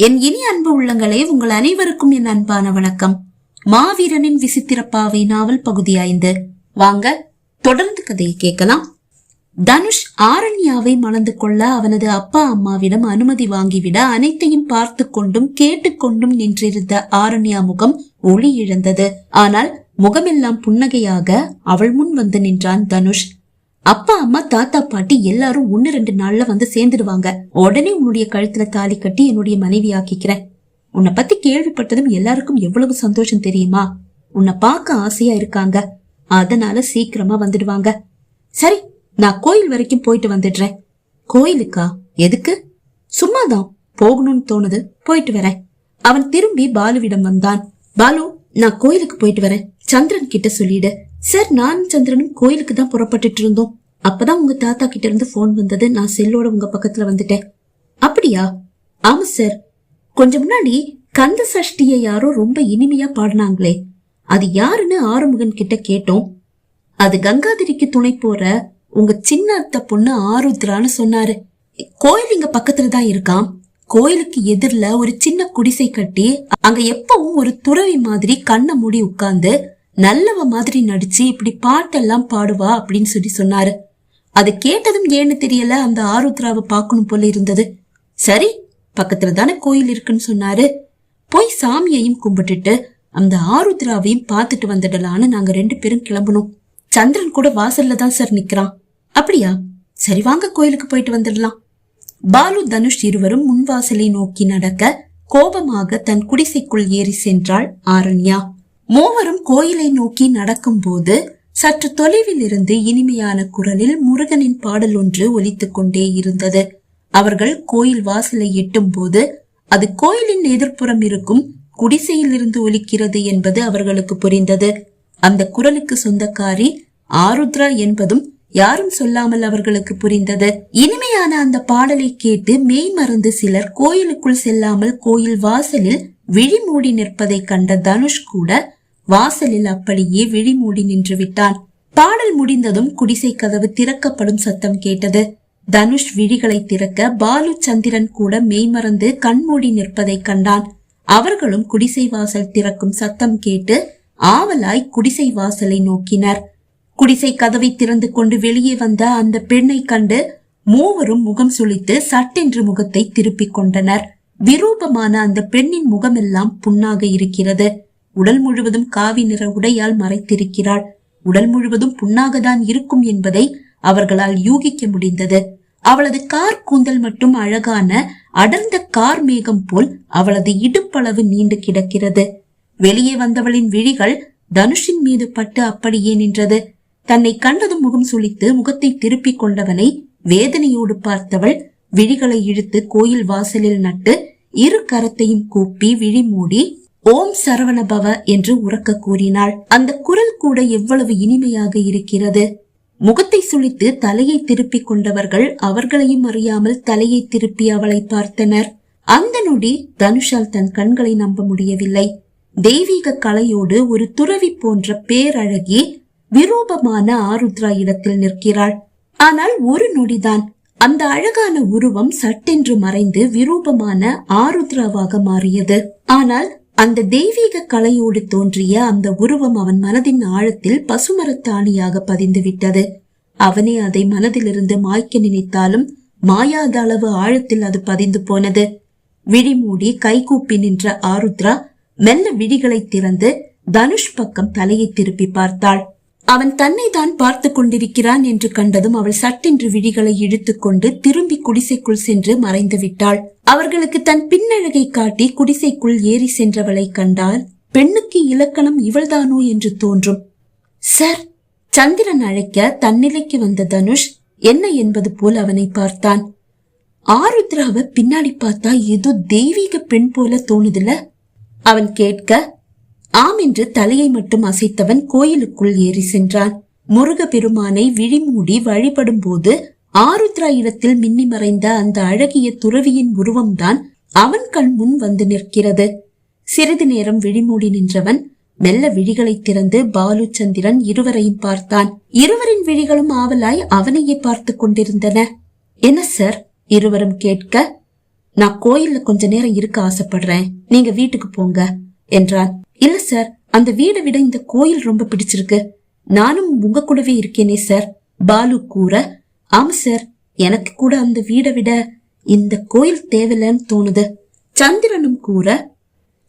என் இனி அன்பு உள்ளங்களே உங்கள் அனைவருக்கும் என் அன்பான வணக்கம். மாவீரனின் விசித்திர பாவை நாவல் பகுதி ஐந்து. வாங்க தொடர்ந்து கதையை கேட்கலாம். தனுஷ் ஆரண்யாவை மணந்து கொள்ள அவனது அப்பா அம்மாவிடம் அனுமதி வாங்கிவிட அனைத்தையும் பார்த்து கொண்டும் கேட்டுக்கொண்டும் நின்றிருந்த ஆரண்யா முகம் ஒளி இழந்தது. ஆனால் முகமெல்லாம் புன்னகையாக அவள் முன் வந்து நின்றான் தனுஷ். அப்பா அம்மா தாத்தா பாட்டி எல்லாரும் ஒன்னு ரெண்டு நாள்ல வந்து சேர்ந்துடுவாங்க. உடனே உன்னுடைய கழுத்துல தாலி கட்டி என்னுடைய மனைவி ஆக்கிக்கிறேன். உன்னை பத்தி கேள்விப்பட்டதும் எல்லாருக்கும் எவ்வளவு சந்தோஷம் தெரியுமா? உன்னை பார்க்க ஆசையா இருக்காங்க. அதனால சீக்கிரமா வந்துடுவாங்க. சரி நான் கோயில் வரைக்கும் போயிட்டு வந்துடுறேன். கோயிலுக்கா? எதுக்கு? சும்மாதான். போகணும்னு தோணுது. போயிட்டு வரேன். அவன் திரும்பி பாலுவிடம் வந்தான். பாலு நான் கோயிலுக்கு போயிட்டு வரேன். சந்திரன் கிட்ட சொல்லிடு. சார் நான் சந்திரனும் கோயிலுக்கு தான் புறப்பட்டுட்டு இருந்தோம் அப்பதான் உங்க தாத்தா கிட்ட இருந்து போன் வந்தது. நான் செல்லோட உங்க பக்கத்துல வந்துட்டேன். அப்படியா? ஆமா சார் கொஞ்சம் முன்னாடி கந்த சஷ்டிய யாரோ ரொம்ப இனிமையா பாடினாங்களே. அது யாருன்னு ஆறுமுகன் கிட்ட கேட்டோம். அது கங்காதிரிக்கு துணை போற உங்க சின்ன அத்தை பொண்ணு ஆருத்ரான்னு சொன்னாரு. கோயில் இங்க பக்கத்துல தான் இருக்கான் கோயிலுக்கு எதிரில ஒரு சின்ன குடிசை கட்டி அங்க எப்பவும் ஒரு துறவி மாதிரி கண்ணை மூடி உட்கார்ந்து நல்லவ மாதிரி நடிச்சு இப்படி பாட்டெல்லாம் பாடுவா அப்படின்னு சொல்லி சொன்னாரு. அதை கேட்டதும் ஏன்னு தெரியல அந்த ஆருத்ராவை பார்க்கணும் போல இருந்தது. சரி பக்கத்துல தானே கோயில் இருக்குன்னு சொன்னாரு. போய் சாமியையும் கும்பிட்டுட்டு அந்த ஆருத்ராவையும் பார்த்துட்டு வந்துடலான்னு நாங்க ரெண்டு பேரும் கிளம்பணும் சந்திரன் கூட வாசல்ல தான் சார் நிக்கிறான். அப்படியா? சரி வாங்க கோயிலுக்கு போயிட்டு வந்துடலாம். பாலு தனுஷ் இருவரும் முன்வாசலை நோக்கி நடக்க கோபமாக தன் குடிசைக்குள் ஏறி சென்றாள் ஆரண்யா. மூவரும் கோயிலை நோக்கி நடக்கும்போது சற்று தொலைவில் இருந்து இனிமையான குரலில் முருகனின் பாடல் ஒன்று ஒலித்துக் கொண்டே இருந்தது. அவர்கள் கோயில் வாசலை எட்டும் போது அது கோயிலின் எதிர்ப்புறம் இருக்கும் குடிசையில் இருந்து ஒலிக்கிறது என்பது அவர்களுக்கு புரிந்தது. அந்த குரலுக்கு சொந்தக்காரி ஆருத்ரா என்பதும் யாரும் சொல்லாமல் அவர்களுக்கு புரிந்தது. இனிமையான அந்த பாடலை கேட்டு மெய் மறந்து சிலர் கோயிலுக்குள் செல்லாமல் கோயில் வாசலில் விழி மூடி நிற்பதை கண்ட தனுஷ் கூட வாசலில் அப்படியே விழி மூடி நின்று விட்டான். பாடல் முடிந்ததும் குடிசை கதவு திறக்கப்படும் சத்தம் கேட்டது. தனுஷ் விழிகளை திறக்க பாலு சந்திரன் கூட மெய்மறந்து கண்மூடி நிற்பதை கண்டான். அவர்களும் குடிசை வாசல் திறக்கும் சத்தம் கேட்டு ஆவலாய் குடிசை வாசலை நோக்கினர். குடிசை கதவை திறந்து கொண்டு வெளியே வந்த அந்த பெண்ணை கண்டு மூவரும் முகம் சுழித்து சட்டென்று முகத்தை திருப்பிக் கொண்டனர். விரூபமான அந்த பெண்ணின் முகமெல்லாம் புண்ணாக இருக்கிறது. உடல் முழுவதும் காவி நிற உடையால் மறைத்திருக்கிறாள். உடல் முழுவதும் புண்ணாகத்தான் இருக்கும் என்பதை அவர்களால் யூகிக்க முடிந்தது. அவளது கார் கூந்தல் மட்டும் அழகான அடர்ந்த கார் மேகம் போல் அவளது இடுப்பளவு நீண்டு கிடக்கிறது. வெளியே வந்தவளின் விழிகள் தனுஷின் மீது பட்டு அப்படியே நின்றது. தன்னை கண்டதும் முகம் சுழித்து முகத்தை திருப்பிக் கொண்டவனை வேதனையோடு பார்த்தவள் விழிகளை இழுத்து கோயில் வாசலில் நட்டு இரு கரத்தையும் கூப்பி விழி மூடி ஓம் சரவணபவ என்று உறக்க கூறினாள். அந்த குரல் கூட எவ்வளவு இனிமையாக இருக்கிறது. முகத்தை சுழித்து தலையை திருப்பிக் கொண்டவர்கள் அவர்களையும் அறியாமல் தலையை திருப்பி அவளை பார்த்தனர். அந்த நொடி தனுஷால் தன் கண்களை நம்ப முடியவில்லை. தெய்வீக கலையோடு ஒரு துறவி போன்ற பேரழகி விரூபமான ஆருத்ரா இடத்தில் நிற்கிறாள். ஆனால் ஒரு நொடிதான் அந்த அழகான உருவம் சட்டென்று மறைந்து விரூபமான ஆருத்ராவாக மாறியது. ஆனால் அந்த தெய்வீக கலையோடு தோன்றிய அந்த உருவம் அவன் மனதின் ஆழத்தில் பசுமரத்தாணியாக பதிந்து விட்டது. அவனே அதை மனதிலிருந்து மாய்க்க நினைத்தாலும் மாயாத அளவு ஆழத்தில் அது பதிந்து போனது. விழிமூடி கைகூப்பி நின்ற ஆருத்ரா மெல்ல விழிகளை திறந்து தனுஷ் பக்கம் தலையை திருப்பி பார்த்தாள். அவன் தன்னை தான் பார்த்து கொண்டிருக்கிறான் என்று கண்டதும் அவள் சட்டென்று விழிகளை இழுத்துக்கொண்டு திரும்பி குடிசைக்குள் சென்று மறைந்து விட்டாள். அவர்களுக்கு தன் பின்னழகை காட்டி குடிசைக்குள் ஏறி சென்றவளை கண்டால் பெண்ணுக்கு இலக்கணம் இவள்தானோ என்று தோன்றும். சார் சந்திரன் அழைக்க தன்னிலைக்கு வந்த தனுஷ் என்ன என்பது போல் அவனை பார்த்தான். ஆருத்ராவை பின்னாடி பார்த்தா ஏதோ தெய்வீக பெண் போல தோணுதுல? அவன் கேட்க ஆம் என்று தலையை மட்டும் அசைத்தவன் கோயிலுக்குள் ஏறி சென்றான். முருக பெருமானை விழிமூடி வழிபடும் போது ஆருத்ரா இடத்தில் மின்னி மறைந்த அந்த அழகிய துறவியின் உருவம்தான் அவன் கண் முன் வந்து நிற்கிறது. சிறிது நேரம் விழிமூடி நின்றவன் மெல்ல விழிகளை திறந்து பாலு சந்திரன் இருவரையும் பார்த்தான். இருவரின் விழிகளும் ஆவலாய் அவனையே பார்த்து கொண்டிருந்தன. என்ன சார்? இருவரும் கேட்க நான் கோயில்ல கொஞ்ச நேரம் இருக்க ஆசைப்படுறேன். நீங்க வீட்டுக்கு போங்க என்றான். இல்ல சார் அந்த வீடை விட இந்த கோயில் ரொம்ப பிடிச்சிருக்கு. நானும் உங்க கூடவே இருக்கேனே சார் பாலு கூற ஆமா சார் எனக்கு கூட அந்த வீடை விட இந்த கோயில் தேவையில்லைன்னு தோணுது. சந்திரனும் கூற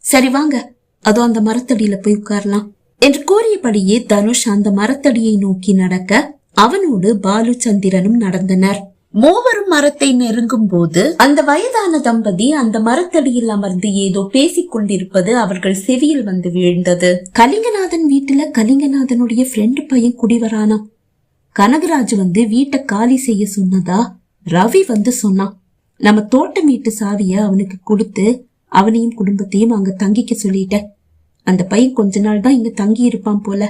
சரி வாங்க. அதோ அந்த மரத்தடியில போய் உட்காரலாம். என்று கூறியபடியே தனுஷ் அந்த மரத்தடியை நோக்கி நடக்க அவனோடு பாலு சந்திரனும் நடந்தனர். மூவரும் மரத்தை நெருங்கும் போது அந்த வயதான தம்பதி அந்த மரத்தடியில் அமர்ந்து ஏதோ பேசிக் கொண்டிருப்பது அவர்கள் செவியில் வந்து விழுந்தது. கலிங்கநாதன் வீட்டுல கலிங்கநாதனுடைய ஃப்ரெண்டு பையன் குடிவரானா கனகராஜ் வந்து வீட்டை காலி செய்ய சொன்னதா ரவி வந்து சொன்னான். நம்ம தோட்டம் வீட்டு சாவிய அவனுக்கு கொடுத்து அவனையும் குடும்பத்தையும் அங்க தங்கிக்க சொல்லிட்டேன். அந்த பையன் கொஞ்ச நாள் தான் இங்க தங்கி இருப்பான் போல.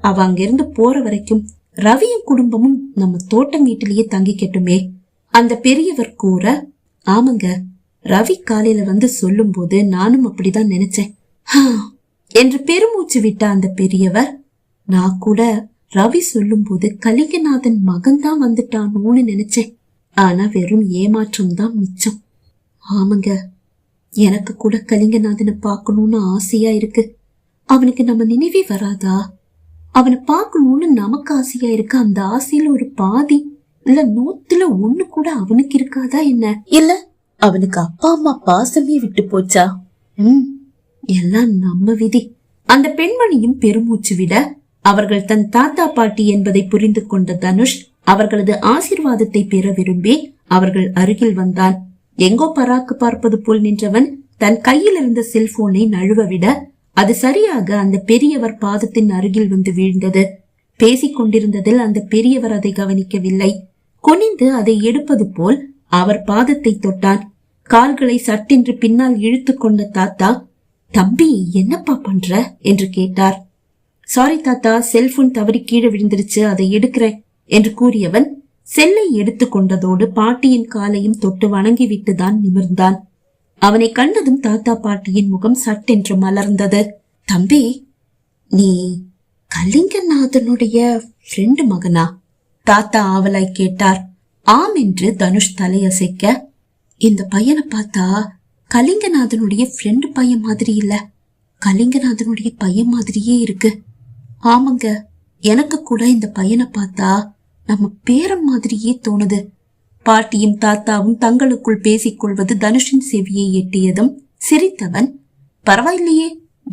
அவ அங்க இருந்து போற வரைக்கும் ரவியும் குடும்பமும் நம்ம தோட்டம் வீட்டிலேயே தங்கிக்கட்டுமே. அந்த பெரியவர் கூற ஆமாங்க ரவி காலையில வந்து சொல்லும் போது நானும் அப்படிதான் நினைச்சேன். என்று பெருமூச்சு விட்ட அந்த பெரியவர் நான் கூட ரவி சொல்லும்போது கலிங்கநாதன் மகன் தான் வந்துட்டானோன்னு நினைச்சேன். ஆனா வெறும் ஏமாற்றம் தான் மிச்சம். ஆமாங்க எனக்கு கூட கலிங்கநாதனை பார்க்கணும்னு ஆசையா இருக்கு. அவனுக்கு நம்ம நினைவே வராதா? அவனை பார்க்கணும்னு நமக்கு ஆசையா இருக்கு. அந்த ஆசையில ஒரு பாதி இல்ல நூத்துல ஒண்ணு கூட அவனுக்கு இருக்காதா என்ன? இல்ல அவனுக்கு அப்பா அம்மா பாசமே விட்டு போச்சா? ம் எல்லாம் நம்ம விதி. அந்த பெண்மணியும் பெருமூச்சு விட அவர்கள் தன் தாத்தா பாட்டி என்பதை புரிந்து கொண்ட தனுஷ் அவர்களது ஆசிர்வாதத்தை பெற விரும்பி அவர்கள் அருகில் வந்தான். எங்கோ பராக்கு பார்ப்பது போல் நின்றவன் தன் கையில் இருந்த செல்போனை நழுவ விட அது சரியாக அந்த பெரியவர் பாதத்தின் அருகில் வந்து வீழ்ந்தது. பேசிக் கொண்டிருந்ததில் அந்த பெரியவர் அதை கவனிக்கவில்லை. குனிந்து அதை எடுப்பது போல் அவர் பாதத்தை தொட்டான் கால்களை சட்டென்று பின்னால் இழுத்து கொண்ட தாத்தா தம்பி என்னப்பா பண்ற? என்று கேட்டார். சாரி தாத்தா செல்போன் தவறி கீழே விழுந்துருச்சு அதை எடுக்கிறேன் என்று கூறியவன் செல்லை எடுத்து கொண்டதோடு பாட்டியின் காலையும் தொட்டு வணங்கிவிட்டு தான் நிமிர்ந்தான். அவனை கண்டதும் தாத்தா பாட்டியின் முகம் சட்டென்று மலர்ந்தது. தம்பி நீ கலிங்கநாதனுடைய ஃப்ரெண்டு மகனா? தாத்தா ஆவலாய் கேட்டார். ஆம் என்று தனுஷ் தலையசைக்க. இந்த பையனை பார்த்தா கலிங்கநாதனுடைய ஃப்ரெண்டு பையன் மாதிரி இல்ல. கலிங்கநாதனுடைய பையன் மாதிரியே இருக்கு. ஆமாங்க எனக்கு கூட இந்த பையனை பார்த்தா நம்ம பேரன் மாதிரியே தோணுது. பாட்டியும் தாத்தாவும் தங்களுக்குள் பேசிக் கொள்வது தனுஷின் செவியை எட்டியதும் சிரித்தவன் பரவாயில்லையே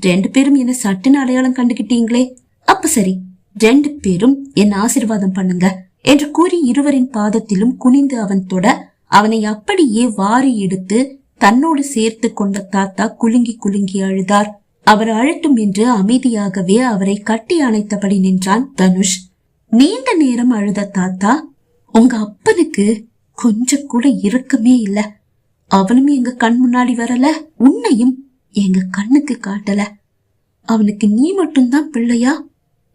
ரெண்டு பேரும் என்ன சட்டுன்னு அடையாளம் கண்டுகிட்டீங்களே? அப்ப சரி ரெண்டு பேரும் என் ஆசிர்வாதம் பண்ணுங்க என்று கூறி இருவரின் பாதத்திலும் குனிந்து அவன் தொட அவனை அப்படியே வாரி எடுத்து தன்னோடு சேர்த்து கொண்ட தாத்தா குலுங்கி குலுங்கி அழுதார். அவர் அழட்டும் என்று அமைதியாகவே அவரை கட்டி அணைத்தபடி நின்றான் தனுஷ். நீண்ட நேரம் அழுத தாத்தா உங்க அப்பனுக்கு கொஞ்சம் கூட இரக்கமே இல்ல. அவனும் எங்க கண் முன்னாடி வரல உன்னையும் எங்க கண்ணுக்கு காட்டல. அவனுக்கு நீ மட்டும்தான் பிள்ளையா?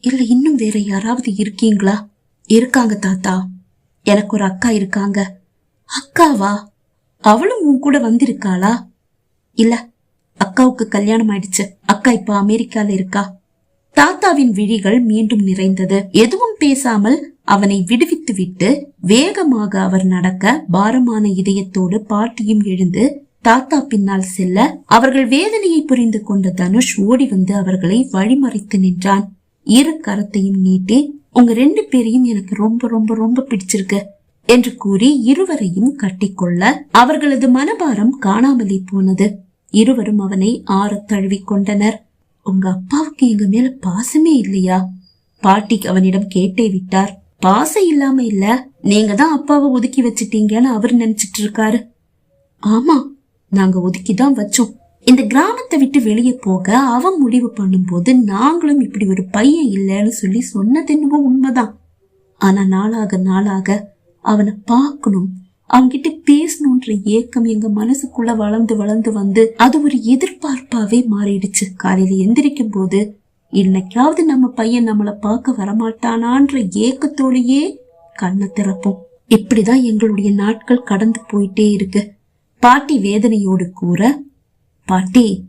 இல்ல இன்னும் வேற யாராவது இருக்கீங்களா? இருக்காங்க தாத்தா. எனக்கு ஒரு அக்கா இருக்காங்க. அக்காவா? அவளும் உன் கூட வந்திருக்காளா? இல்ல அக்காவுக்கு கல்யாணம் ஆயிடுச்சு. அக்கா இப்ப அமெரிக்கால இருக்கா? தாத்தாவின் விழிகள் மீண்டும் நிறைந்தது. எதுவும் பேசாமல் அவனை விடுவித்துவிட்டு வேகமாக அவர் நடக்க பாரமான இதயத்தோடு பாட்டியும் எழுந்து தாத்தா பின்னால் செல்ல அவர்கள் வேதனையை புரிந்து கொண்ட தனுஷ் ஓடி வந்து அவர்களை வழிமறைத்து நின்றான். இரு கரத்தையும் நீட்டி உங்க ரெண்டு பேரையும் எனக்கு ரொம்ப ரொம்ப ரொம்ப பிடிச்சிருக்கு என்று கூறி இருவரையும் கட்டிக்கொள்ள அவர்களது மனபாரம் காணாமலே போனது. இருவரும் அவனை ஆறத் தழுவிக் கொண்டனர். உங்க அப்பாவுக்கு எங்க மேல பாசமே இல்லையா? பாட்டி அவனிடம் கேட்டே விட்டார். பாசம் இல்லாம இல்ல. நீங்க தான் அப்பாவை ஒதுக்கி வச்சிட்டீங்கன்னு அவர் நினைச்சிட்டு இருக்காரு. ஆமா நாங்க ஒதுக்கி தான் வச்சோம். இந்த கிராமத்தை விட்டு வெளியே போக அவன் முடிவு பண்ணும்போது நாங்களும் இப்படி ஒரு பையன் இல்லைன்னு சொல்லி சொன்னது என்னவோ உண்மைதான். ஆனா நாளாக நாளாக அவனை பார்க்கணும் அவன்கிட்ட பேசணுன்ற ஏக்கம் எங்க மனசுக்குள்ள வளர்ந்து வளர்ந்து வந்து அது ஒரு எதிர்பார்ப்பாவே மாறிடுச்சு. காலையில எந்திரிக்கும் போது இன்னைக்காவது நம்ம பையன் நம்மளை பார்க்க வரமாட்டானான்ற ஏக்கத்தோடையே கண்ணை திறப்போம். இப்படிதான் எங்களுடைய நாட்கள் கடந்து போயிட்டே இருக்கு. பாட்டி வேதனையோடு கூற பாட்டி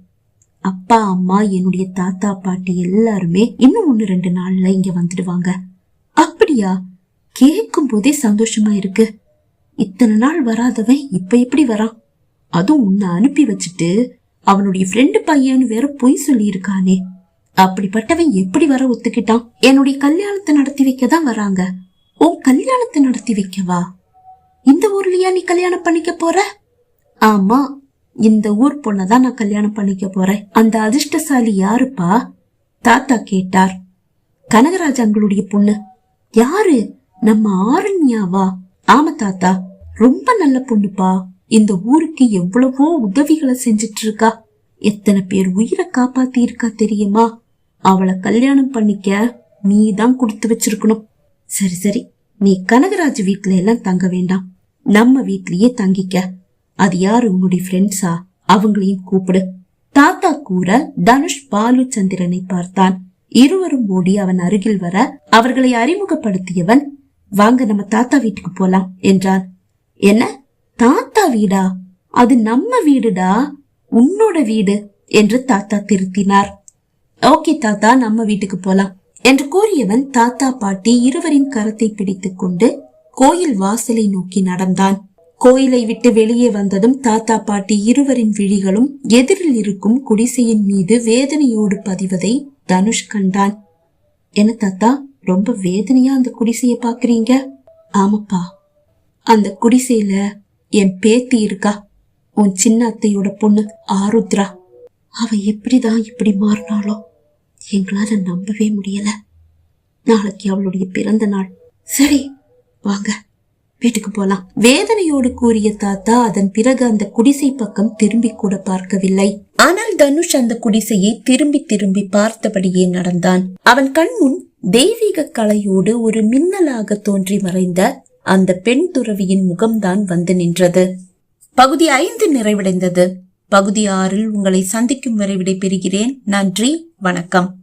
அப்பா அம்மா என்னுடைய தாத்தா பாட்டி எல்லாருமே இன்னும் ஒன்னு ரெண்டு நாள்ல இங்க வந்துடுவாங்க. அப்படியா? கேட்கும் போதே சந்தோஷமா இருக்கு. இத்தனை நாள் வராதவன் இப்ப எப்படி வரான்? அதுவும் உன்னை அனுப்பி வச்சுட்டு அவனுடைய ஃப்ரெண்டு பையன்னு வேற பொய் சொல்லியிருக்கானே. அப்படிப்பட்டவன் எப்படி வர ஒத்துக்கிட்டான்? என்னுடைய கல்யாணத்தை நடத்தி வைக்க தான் வராங்க. உன் கல்யாணத்தை நடத்தி வைக்கவா? இந்த ஊர்லயா நீ கல்யாணம் பண்ணிக்க போற? ஆமா இந்த ஊர் பொண்ணதான் நான் கல்யாணம் பண்ணிக்க போறேன். அந்த அதிர்ஷ்டசாலி யாருப்பா? தாத்தா கேட்டார். கனகராஜ் அங்களுடைய பொண்ணு. யாரு? நம்ம ஆரண்யாவா? ஆமா தாத்தா ரொம்ப நல்ல பொண்ணுப்பா. இந்த ஊருக்கு எவ்வளவோ உதவிகளை செஞ்சிட்டு இருக்கா. எத்தனை பேர் உயிரை காப்பாத்தி இருக்கா தெரியுமா? அவளை கல்யாணம் பண்ணிக்க நீ தான் கொடுத்து வச்சிருக்கணும். சரி சரி. நீ கனகராஜ் வீட்ல எல்லாம் தங்க வேண்டாம். நம்ம வீட்லயே தங்கிக்க. அது யாரு உன்னுடைய ஃப்ரெண்ட்ஸா அவங்களையும் கூப்பிடு. தாத்தா கூற தனுஷ் பாலு சந்திரனை பார்த்தான். இருவரும் ஓடி அவன் அருகில் வர அவர்களை அறிமுகப்படுத்தியவன் வாங்க நம்ம தாத்தா வீட்டுக்கு போலாம் என்றான். என்ன? தாத்தா வீடா? அது நம்ம வீடுடா? உன்னோட வீடு? என்று தாத்தா திருத்தினார். ஓகே தாத்தா நம்ம வீட்டுக்கு போலாம் என்று கூறியவன் தாத்தா பாட்டி இருவரின் கரத்தை பிடித்துக் கொண்டு கோயில் வாசலை நோக்கி நடந்தான். கோயிலை விட்டு வெளியே வந்ததும் தாத்தா பாட்டி இருவரின் விழிகளும் எதிரில் இருக்கும் குடிசையின் மீது வேதனையோடு பதிவதை தனுஷ் கண்டான். என்ன தாத்தா ரொம்ப வேதனையா அந்த குடிசைய பாக்குறீங்க ஆமாப்பா. அந்த குடிசையில என் பேத்தி இருக்கா? உன் சின்ன அத்தையோட பொண்ணு ஆருத்ரா. அவ எப்படிதான் இப்படி மாறினாளோ? எங்களால நம்பவே முடியல. நாளைக்கு அவளுடைய பிறந்த நாள். சரி வாங்க. வீட்டுக்கு போலாம். வேதனையோடு கூறிய தாத்தா அதன் பிறகு அந்த குடிசை பக்கம் திரும்பி கூட பார்க்கவில்லை. ஆனால் தனுஷ் அந்த குடிசையை திரும்பி திரும்பி பார்த்தபடியே நடந்தான். அவன் கண்முன் தெய்வீக கலையோடு ஒரு மின்னலாக தோன்றி மறைந்த அந்த பெண் துறவியின் முகம்தான் வந்து நின்றது. பகுதி ஐந்து நிறைவடைந்தது. பகுதி ஆறில் உங்களை சந்திக்கும் வரை விடைபெறுகிறேன். நன்றி வணக்கம்.